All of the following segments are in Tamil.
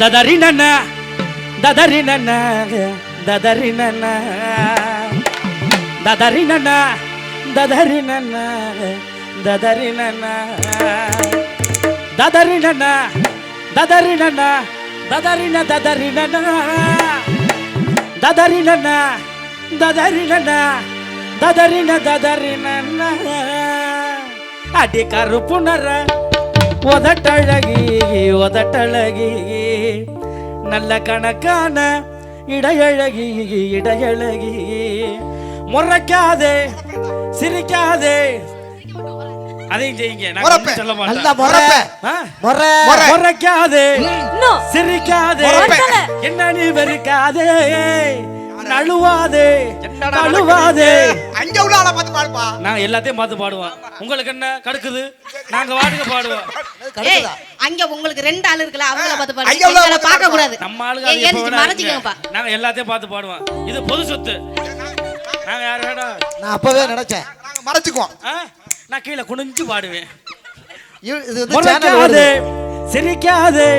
ದದರಿ ನನ್ನ ದದರಿ ನನ್ನ ದದರಿ ನನ್ನ ದದರಿ ನನ್ನ ದದರಿ ನನ್ನ ದದರಿ ನನ್ನ ದದರಿ ನನ್ನ ದದರಿ ನನ್ನ ದದರಿನ ದದರಿ ನನ್ನ ದದರಿ ನನ್ನ ದದರಿ ನನ್ನ ದದರಿನ ದದರಿ ನನ್ನ ಅಡಿ ಕರುಪುನರ உதட்டழகி ஒதட்டழகி. நல்ல கணக்கான இடையழகி இடையழகி. முறைக்காதே சிரிக்காதே. அதையும் முறைக்காதே. சிரிக்காதே. என்ன நீ வெறுக்காதே? நழுவாதே. நழுவாதே. அங்க உள்ள பார்த்து பாடுப்பா. நான் எல்லாத்தையும் பார்த்து பாடுவோம் உங்களுக்கு என்ன? கடுக்குது? நாங்க வாடுங்க பாடுவோம். கடுக்குதா அங்க உங்களுக்கு ரெண்டு ஆள் இருக்குல்ல அவங்கள பார்த்து ஐயா, உள்ள பாருங்க பார்த்து பார்க்க கூடாது. நம்ம ஆளுங்க எந்திரிச்சு இருக்குங்க. நாங்க எல்லாத்தையும் பார்த்து பாடுவோம். இது பொது சொத்து. நாங்க யார் வேணும் நான் அப்பவே நினைச்சேன். நாங்க மறைச்சுக்குவோம்? நான் கீழே குனிஞ்சு பாடுவேன். இது வந்து சேனல் சிரிக்காதே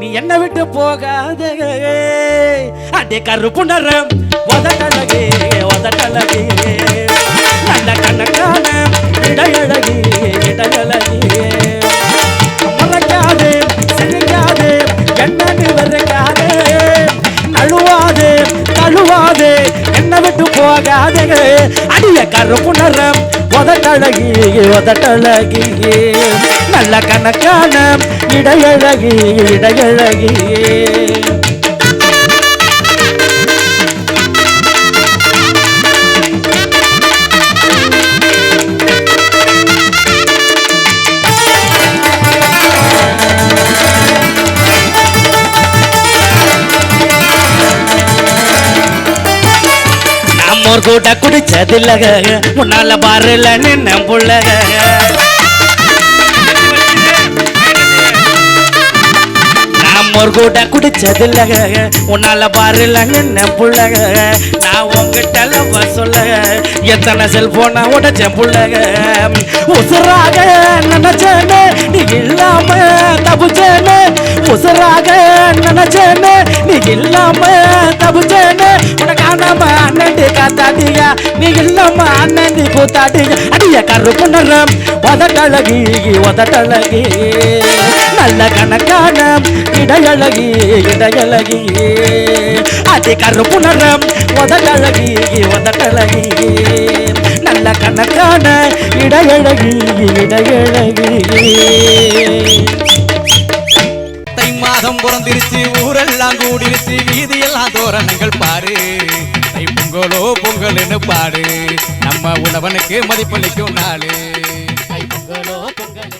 நீ என்ன விட்டு போகாதே. அடே கருப்பு நிறம் உதட்டழகி உதட்டழகி. நல்ல கண்ணக்கான இடையழகி விட்டு போகாதே. அடிய கருப்பு நிறம் உதட்டழகி உதட்டழகி. நல்ல கணக்கான இடையழகி இடையழகி. மோர் கூட குடிச்சதில்லக. முன்னால பாருல நின்ன புள்ளக. நம்மோர் கூட குடிச்சதில்லக. உன்னால பாருல நின்ன புள்ளக. நான் உங்ககிட்ட லவ் சொல்ல எத்தனை செல்போனா உடைச்சேன் புள்ளக. உசுராக நினைச்சேனே நீ இல்லாம தப்புச்சேனே. உசுராக நினைச்சேனே நீ இல்லாம காத்தாடியா நீ இல்லம்மா அண்ணன் கூத்தாடியா? அடிய கருப்பு நிறம் உதட்டழகி உதட்டழகி நல்ல கணக்கான இடையழகி இடையழகி. அடி கருப்பு நிறம் உதட்டழகி உதட்டழகி நல்ல கணக்கான இடையழகி இடையழகி. மாதம் பிறந்திருச்சு ஊரெல்லாம் கூடிருச்சு வீதியெல்லாம் தோரணங்கள் பாரு. பொங்கலோ பொங்கல்னு பாடு. நம்ம உழவனுக்கு மதிப்பளிக்கும் நாளு. பொங்கலோ பொங்கல்.